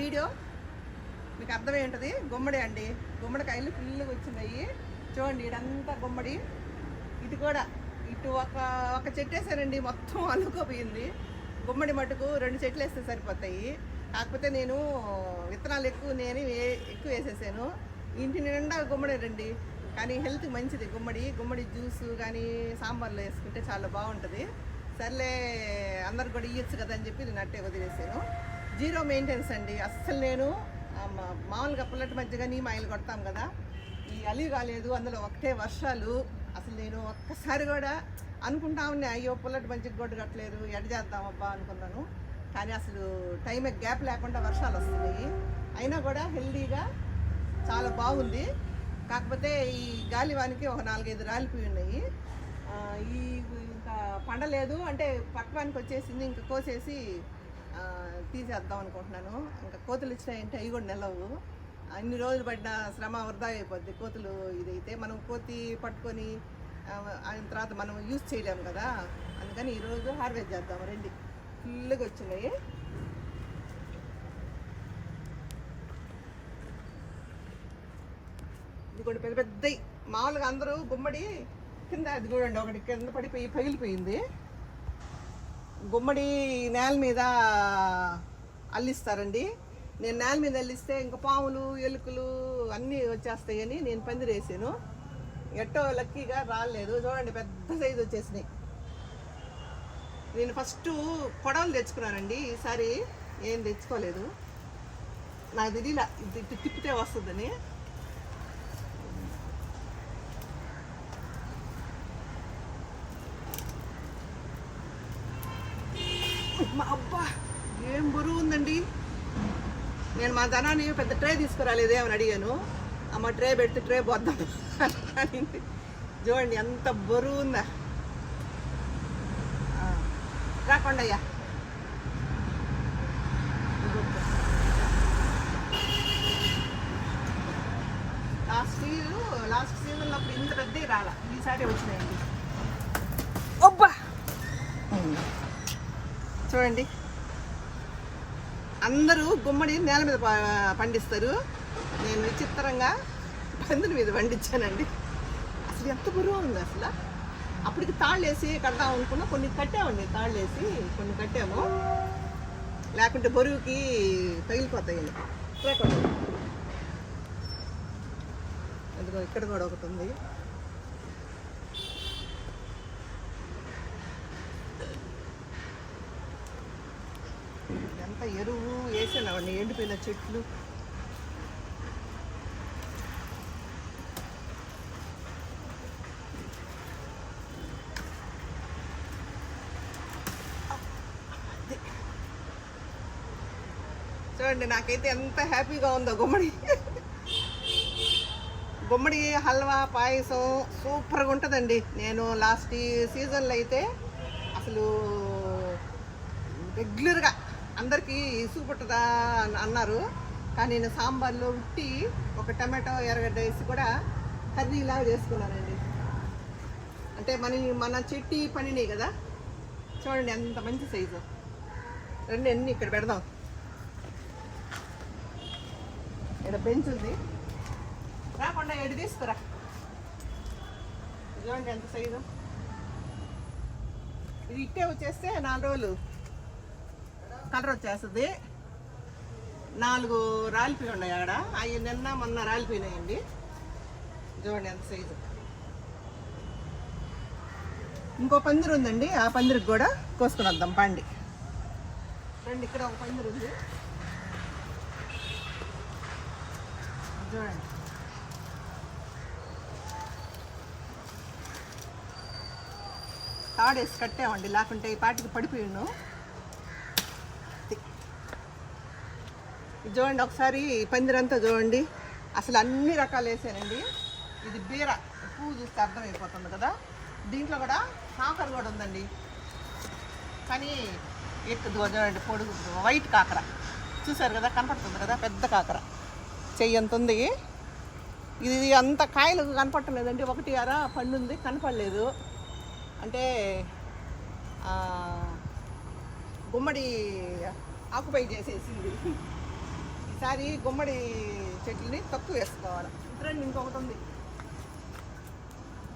Video? మీకు అర్థమై ఉంటుంది గుమ్మడి అండి. గుమ్మడికాయలు ఫుల్గా వచ్చినాయి. చూడండి ఇడంతా గుమ్మడి. ఇటు కూడా ఇటు ఒక ఒక చెట్టు వేసానండి మొత్తం అల్లుకోపోయింది. గుమ్మడి మటుకు రెండు చెట్లు వేస్తే సరిపోతాయి. కాకపోతే నేను విత్తనాలు ఎక్కువ నేను ఎక్కువ వేసేసాను. ఇంటి నిండా గుమ్మడి రండి. కానీ హెల్త్ మంచిది. గుమ్మడి గుమ్మడి జ్యూస్ కానీ సాంబార్లో వేసుకుంటే చాలా బాగుంటుంది. సర్లే అందరు కూడా ఇవ్వచ్చు కదా అని చెప్పి నేను అట్టే వదిలేసాను. జీరో మెయింటెన్స్ అండి. అస్సలు నేను మామూలుగా పుల్లటి మధ్యగా నీ ఆయిల్ కొడతాం కదా ఈ అలి కాలేదు అందులో ఒకటే వర్షాలు అసలు నేను ఒక్కసారి కూడా అనుకుంటా ఉన్నా అయ్యో పుల్లటి మంచిగా గొడ్డు కట్టలేదు ఎడ చేద్దామబ్బా అనుకున్నాను. కానీ అసలు టైం గ్యాప్ లేకుండా వర్షాలు వస్తున్నాయి. అయినా కూడా హెల్దీగా చాలా బాగుంది. కాకపోతే ఈ గాలివానికి ఒక నాలుగైదు రాలిపోయి ఉన్నాయి. ఈ ఇంకా పండలేదు అంటే పక్వానికి వచ్చేసింది ఇంకా కోసేసి తీసేద్దాం అనుకుంటున్నాను. ఇంకా కోతులు వచ్చినాయంటే అవి కూడా నిలవు. అన్ని రోజులు పడిన శ్రమ వృధా అయిపోద్ది. కోతులు ఇదైతే మనం కోతి పట్టుకొని ఆయన తర్వాత మనం యూజ్ చేయలేము కదా. అందుకని ఈరోజు హార్వెస్ట్ చేద్దాం. రండి. ఫుల్గా వచ్చినాయి. ఇది కూడా పెద్ద పెద్దవి మామూలుగా అందరూ గుమ్మడి కింద అది కూడా ఒకటి కింద పడిపోయి పగిలిపోయింది. గుమ్మడి నేల మీద అల్లిస్తారండి. నేను నేల మీద అల్లిస్తే ఇంకా పాములు ఎలుకలు అన్నీ వచ్చేస్తాయని నేను పందిరేసాను ఎట్టో లక్కీగా రాలేదు. చూడండి పెద్ద సైజు వచ్చేసినాయి. నేను ఫస్ట్ పొడవలు తెచ్చుకున్నానండి. ఈసారి ఏం తెచ్చుకోలేదు. నాకు తెలియలా ఇది ఇటు తిప్పితే వస్తుందని. మా అబ్బా ఏం బరువు ఉందండి? నేను మా ధనాన్ని పెద్ద ట్రే తీసుకురాలేదే అని అడిగాను. అమ్మ ట్రే పెడితే ట్రే పోద్దాం చూడండి ఎంత బరువు ఉందా. రాకుండా అయ్యా. లాస్ట్ సీజన్ లాస్ట్ సీజన్లో అప్పుడు ఇంత పెద్ద రాలా. ఈసారి వచ్చినాయండి అబ్బా చూడండి. అందరూ గుమ్మడి నేల మీద పండిస్తారు. నేను విచిత్రంగా పందుల మీద పండించానండి. అసలు ఎంత బరువు ఉంది అసలు. అప్పటికి తాళ్ళు వేసి కడదాం అనుకున్నా కొన్ని కట్టామండి తాళ్ళు వేసి కొన్ని కట్టాము. లేకుంటే బరువుకి తగిలిపోతాయి. లేకుండా అదిగో ఇక్కడ కూడా ఒకటి ఉంది. ఎంత ఎరువు వేసానవన్నీ ఎండిపోయిన చెట్లు. చూడండి నాకైతే ఎంత హ్యాపీగా ఉందో గుమ్మడి. గుమ్మడి హల్వా పాయసం సూపర్గా ఉంటుందండి. నేను లాస్ట్ సీజన్లో అయితే అసలు రెగ్యులర్గా అందరికీ ఇసుగు అని అన్నారు. కానీ నేను సాంబార్లో ఉట్టి ఒక టమాటో ఎర్రగడ్డ వేసి కూడా కర్రీలాగా చేసుకున్నానండి. అంటే మన మన చెట్టి పనినే కదా? చూడండి ఎంత మంచి సైజు. రెండు అన్నీ ఇక్కడ పెడదాం. ఇక్కడ బెంచ్ ఉంది. రాకుండా ఎడు తీసుకురా. చూడండి ఎంత సైజు. ఇది ఇట్టే వచ్చేస్తే నాలుగు రోజులు. కలర్ వచ్చేస్తుంది. నాలుగు రాలిపోయి ఉన్నాయి ఆడ అవి నిన్న మొన్న రాలిపోయినాయండి. చూడండి ఎంత సైజు ఇంకో పందిరి ఉందండి. ఆ పందిరికి కూడా కోసుకుని వద్దాం. పండి. రండి ఇక్కడ ఒక పందిరి ఉంది. చూడండి. తాడేసి కట్టామండి. లేకుంటే ఈ పాటికి పడిపోయిండు. చూడండి ఒకసారి పందిరంతా చూడండి. అసలు అన్ని రకాలు వేసానండి. ఇది బీర పువ్వు చూస్తే అర్థమైపోతుంది కదా. దీంట్లో కూడా కాకర కూడా ఉందండి. కానీ ఎక్కువ చూడండి పొడుగు వైట్ కాకర. చూసారు కదా కనపడుతుంది కదా పెద్ద కాకర. చెయ్యి ఉంది? ఇది అంత కాయలు కనపడలేదండి ఒకటి అర పండు ఉంది కనపడలేదు. అంటే గుమ్మడి ఆకుపై చేసేసింది. ఒకసారి గుమ్మడి చెట్లని తక్కువ వేసుకోవాలి. రండి ఇంకొకటి ఉంది.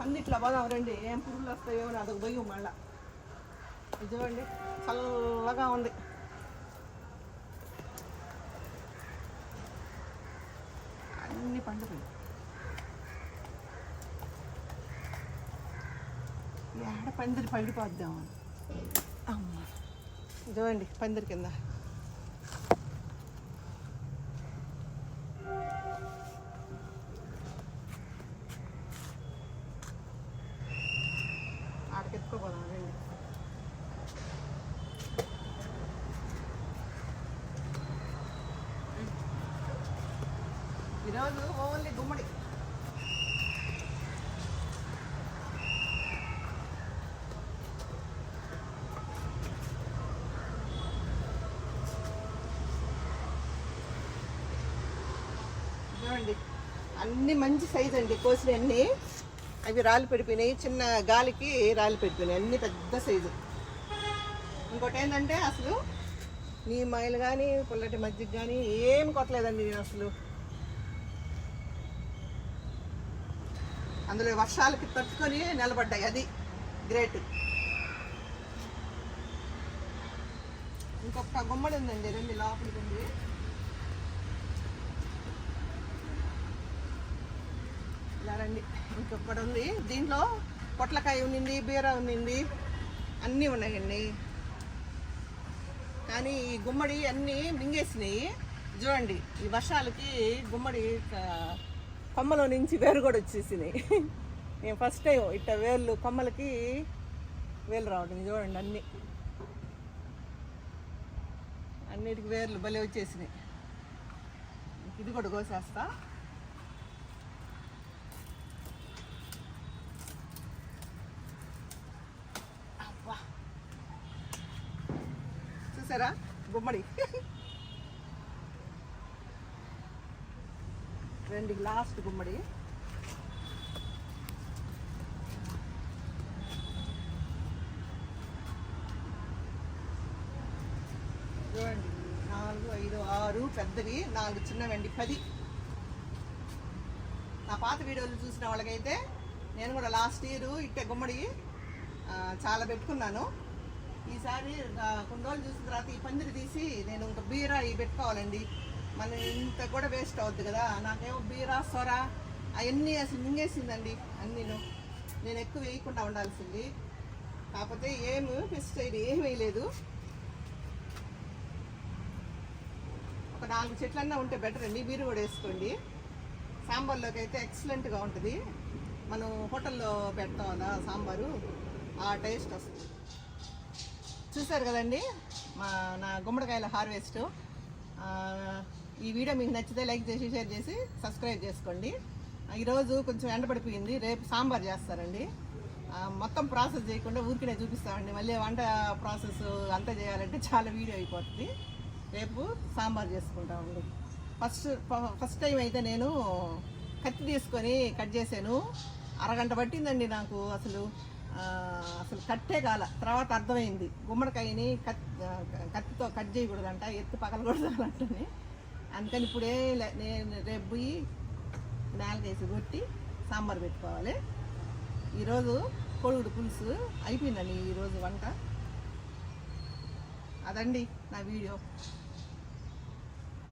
పందిట్లా పోదాం రండి ఏం పురుగులు వస్తాయో అదొక భయం మళ్ళా. చూడండి చల్లగా ఉంది. అన్ని పండుగలు ఏడ పందిరి పడిపోద్దాం అమ్మ. చూడండి పందిరి కింద. కాదు ఓన్లీ గుమ్మడి చూడండి అన్ని మంచి సైజ్ అండి కోసినవి అవి రాళ్ళు పెడిపోయినాయి చిన్న గాలికి రాళ్ళు పెడిపోయినాయి అన్ని పెద్ద సైజు ఇంకోటి ఏంటంటే అసలు నీ మైలు కానీ పుల్లటి మజ్జిగ కానీ ఏం కొట్టలేదండి నేను అసలు. అందులో వర్షాలకి తట్టుకొని నిలబడ్డాయి. అది గ్రేట్. ఇంకొక గుమ్మడి ఉందండి రెండు లోపలికి ఉంది ఇలా రండి. ఇంకొకటి ఉంది. దీంట్లో పొట్లకాయ ఉన్నింది బీర ఉన్నింది అన్నీ ఉన్నాయండి. కానీ ఈ గుమ్మడి అన్నీ మింగేసినాయి. చూడండి ఈ వర్షాలకి గుమ్మడి కొమ్మలో నుంచి వేరు కూడా వచ్చేసినాయి. నేను ఫస్ట్ టైం ఇట్ట వేర్లు కొమ్మలకి వేలు రావడం చూడండి అన్నీ. అన్నిటికి వేర్లు భలే వచ్చేసినాయి. ఇది కూడా కోసేస్తా. చూసారా? గుమ్మడి. రెండు లాస్ట్ గుమ్మడి. చూడండి నాలుగు ఐదు ఆరు పెద్దవి నాలుగు చిన్నవండి పది. నా పాత వీడియోలు చూసిన వాళ్ళకైతే నేను కూడా లాస్ట్ ఇయర్ ఇట్టే గుమ్మడి చాలా పెట్టుకున్నాను. ఈసారి కొన్ని రోజులు చూసిన తర్వాత ఈ పందిరి తీసి నేను ఇంకా బీరా ఇవి పెట్టుకోవాలండి. మనం ఇంత కూడా వేస్ట్ అవుద్ది కదా. నాకేమో బీరా సొర అవన్నీ అసలు మింగేసిందండి అన్నీను. నేను ఎక్కువ వేయకుండా ఉండాల్సింది. కాకపోతే ఏమి పెస్టిసైడ్ ఏం వేయలేదు. ఒక నాలుగు చెట్లన్నా ఉంటే బెటర్ అండి. మీరు కూడా వేసుకోండి. సాంబార్లోకి అయితే ఎక్సలెంట్గా ఉంటుంది. మనం హోటల్లో పెడతాం కదా సాంబారు ఆ టేస్ట్ వస్తుంది. చూసారు కదండి? మా నా గుమ్మడికాయల హార్వెస్ట్ ఈ వీడియో మీకు నచ్చితే లైక్ చేసి షేర్ చేసి సబ్స్క్రైబ్ చేసుకోండి. ఈరోజు కొంచెం ఎండపడిపోయింది రేపు సాంబార్ చేస్తారండి. మొత్తం ప్రాసెస్ చేయకుండా ఊరికినే చూపిస్తామండి. మళ్ళీ వంట ప్రాసెస్ అంతా చేయాలంటే చాలా వీడియో అయిపోతుంది. రేపు సాంబార్ చేసుకుంటామండి. ఫస్ట్ ఫస్ట్ టైం అయితే నేను కత్తి తీసుకొని కట్ చేశాను. అరగంట పట్టిందండి నాకు అసలు. అసలు కట్టే కాల. తర్వాత అర్థమైంది. గుమ్మడికాయని కత్ కత్తితో కట్ చేయకూడదంట ఎత్తి పగలకూడదంటని అందుకని ఇప్పుడే లే- నేను రేపు పోయి నాలుగేసి కొట్టి సాంబార్ పెట్టుకోవాలి. ఈరోజు కోడిగుడు పులుసు అయిపోయిందండి ఈరోజు వంట. అదండి నా వీడియో.